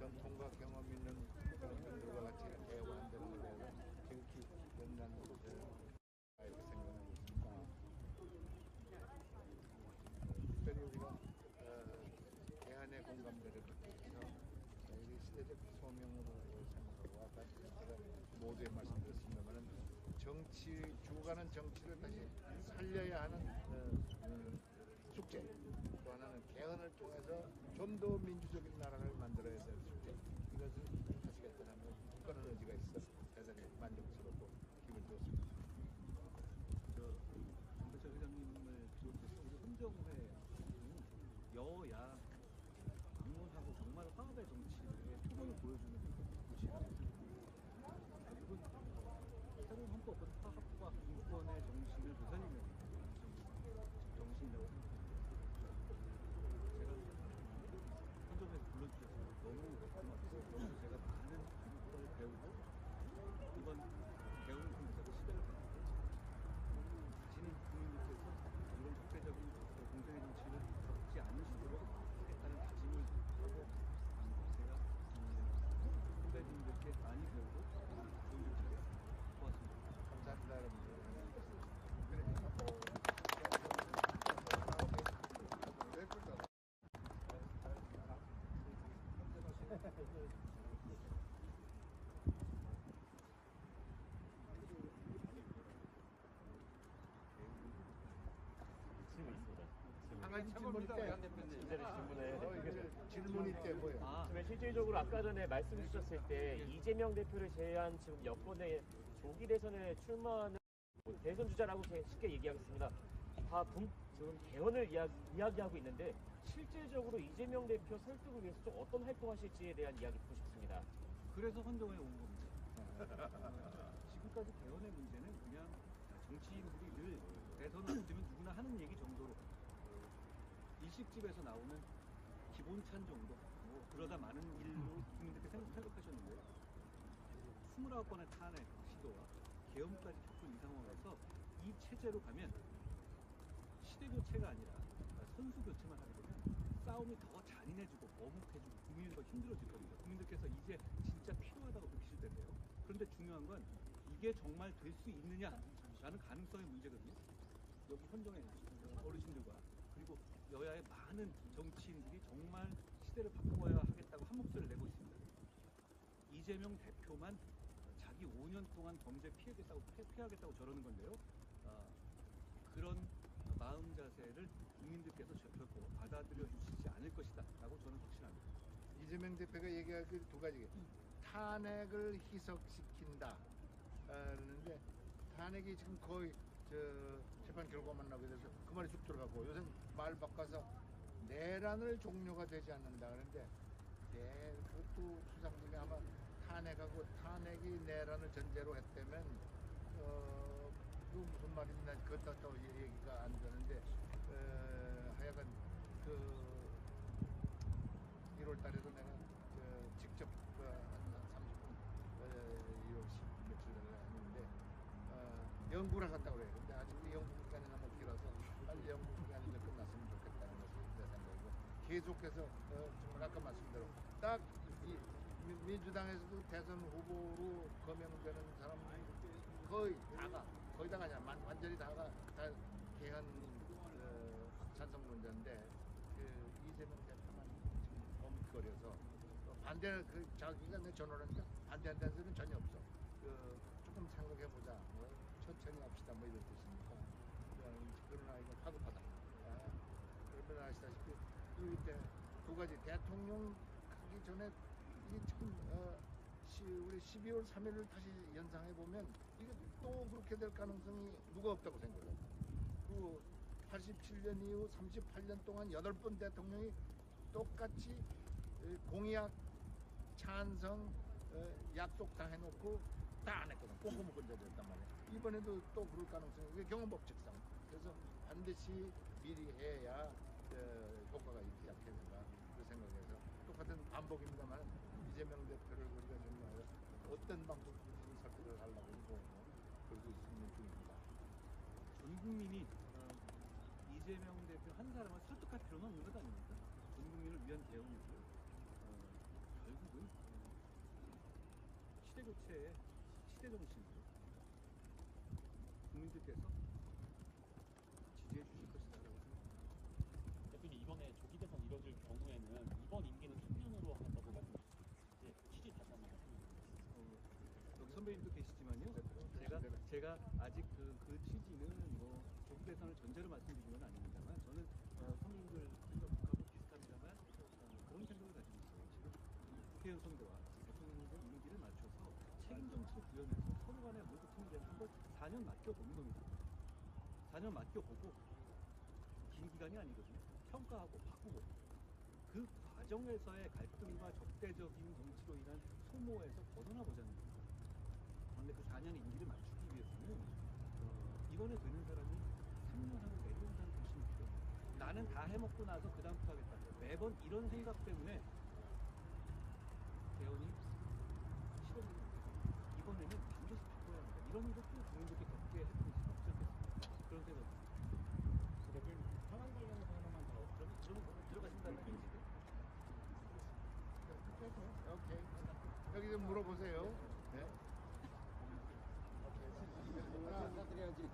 전통과 경험 있는 분들과 같이 대화한다는 것에 대해서 지극히 영광으로 이렇게 생각하고 있습니다. 특별히 우리가 어, 대안의 공감대를 갖고서 이 시대적 소명으로 생각하고 아까 제가 모두에 말씀드렸습니다만 정치 죽어가는 정치를 다시 살려야 하는 어, 음, 숙제 또 하나는 개헌을 통해서 좀 더 민주적인 나라를 만들어야 될 굳건한 의지가 있어 대단히 만족스럽고 기분 좋습니다. 저 정대철 회장님을 비롯해서 우리 헌정회 여야 방문하고 정말 화합의 정치의 표본을 보여주는 곳이라고 생각합니다. 결국은 새로운 헌법은 화합과 인권의 정신을 되살리는 정신이라고 생각합니다. 제가 헌정회에서 불러주셔서 너무 고맙고 너무 제가 많은 걸 배우고 이번 개헌을 통해서 시대를 바꾸고 자신이 국민들께서 이런 적대적인 공정의 정치를 겪지 않으시도록 하겠다는 다짐을 하고 음, 제가 음, 선배님들께 많이 배우고 좋은 정치 하겠습니다. 고맙습니다. 감사합니다 여러분들. 질문 있습니다. 질문. 있대. 이제는 질문에 어, 이게 질문 있대 뭐야? 아, 그러면 실질적으로 아까 전에 말씀 주셨을 때 이재명 대표를 제외한 지금 여권의 조기 대선에 출마하는 뭐 대선 주자라고 제- 쉽게 얘기하겠습니다. 다 분, 지금 개헌을 이야, 이야기하고 있는데 실질적으로 이재명 대표 설득을 위해서 좀 어떤 활동하실지에 대한 이야기 듣고 싶습니다. 그래서 헌정회에 온 겁니다. 어, 지금까지 개헌의 문제는 그냥 정치인들이 늘 대선 앞두면 누구나 하는 얘기 정도로 어, 일식집에서 나오는 기본찬 정도 뭐 그러다 많은 일로 국민들께 생각, 생각하셨는데요. 29건의 탄핵 시도와 개헌까지 겪은 이 상황에서 이 체제로 가면 시대 교체가 아니라 선수 교체만 하게 되면 싸움이 더 잔인해지고 어묵해지고 국민이 더 힘들어질 겁니다. 국민들께서 이제 진짜 필요하다고 느끼실 텐데요. 그런데 중요한 건 이게 정말 될 수 있느냐라는 가능성의 문제거든요. 여기 현정의 어르신들과 그리고 여야의 많은 정치인들이 정말 시대를 바꿔야 하겠다고 한 목소리를 내고 있습니다. 이재명 대표만 자기 5년 동안 경제 피해겠다고 피해, 피하겠다고 저러는 건데요. 아, 그런 마음 자세를 국민들께서 저- 결코 받아들여 주시지 않을 것이다라고 저는 확신합니다. 이재명 대표가 얘기할 그두 가지 탄핵을 희석시킨다 그러는데 탄핵이 지금 거의 저 재판 결과만 나오게 돼서 그 말이 쑥 들어가고 요새 말 바꿔서 내란을 종료가 되지 않는다 그러는데 네, 그것도 수상님이 아마 탄핵하고 탄핵이 내란을 전제로 했다면 어, 그 무슨 말인지 그것도 또 얘기가 안 되는데 어, 하여간 그 1월 달에도 내가 그 직접 그 한 30분 어, 1월 10 며칠 전에 했는데 어, 연구를 갔다고 그래요. 아직 그 연구 기간이 너무 길어서 빨리 연구 기간이 좀 끝났으면 좋겠다는 것이 내 생각이고 계속해서 어, 정말 아까 말씀대로 딱 이 민주당에서도 대선 후보로 거명되는 사람 거의 다가 거의 다가 아니라 만- 완전히 다가 다 개헌 어, 찬성론자인데 그 이재명 대표만 지금 머뭇거려서 어, 반대 그 자기가 내 전화를 하니까 반대한다는 소리는 전혀 없어. 그 조금 생각해 보자. 뭐 천천히 합시다. 뭐 이런 뜻이니까. 그러나 이거 파급하다. 아, 그러면 아시다시피 이때 두 가지 대통령 하기 전에 이게 지금 어, 시, 우리 12월 3일을 다시 연상해 보면 이게 또 그렇게 될 가능성이 누가 없다고 생각해요. 그 87년 이후 38년 동안 8번 대통령이 똑같이 에, 공약, 찬성, 어, 약속 다 해놓고 다 안 했거든. 꼼꼼히 건져졌단 말이야. 이번에도 또 그럴 가능성이 이게 경험법칙상. 그래서 반드시 미리 해야 어, 효과가 있지 않겠는가 그 생각에서 똑같은 반복입니다만 이재명 대표를 우리가 정말 어떤 방법으로 설득을 하려고 뭐 그러고 있는 중입니다. 전 국민이 어, 이재명 대표 한 사람을 설득할 필요는 없는 것 아닙니까? 전 국민을 위한 개헌이죠. 어, 결국은 시대 교체의 시대 정신으로 국민들께서 지지해 주실 것이다라고 생각합니다. 대표님 이번에 조기 대선 이뤄질 경우에는 이번 임기는 3년으로 한다고 말씀하셨죠. 예, 취지 다시 한번 말씀해 주세요. 어, 선배님도 계시지만요. 네, 제가 제가 아직 그, 그 취지는 뭐 조국 대선을 전제로 말씀드린 건 아닙니다만 저는 어, 선배님들 생각하고 비슷합니다만 어, 그런 생각을 가지고 있어요. 지금 국회의원 선거와 대통령의 임기를 맞춰서 정치를 구현해서 서로 간의 모두 통일해서 한번 4년 맡겨보는 겁니다. 4년 맡겨보고 긴 기간이 아니거든요. 평가하고 바꾸고 그 과정에서의 갈등과 적대적인 정치로 인한 소모에서 벗어나 보자는 겁니다. 그런데 그 4년의 임기를 맞추기 위해서는 어, 이번에 되는 사람이 3년 하고 내려온다는 결심이 필요해요. 나는 다 해먹고 나서 그 다음 부터 하겠다. 매번 이런 생각 때문에 대원이 싫어지는 거예요. 이번에는 반드시 바꿔야 합니다. 이런 것도 국민들께 겪게 해보는 수 없지 않겠습니까? 그런 생각이 대표님 현안 관련해서 하나만 더 그럼 그러면 들어가신다는 얘기죠. 오케이. 여기 좀 물어보세요. 네. 인사드려야지.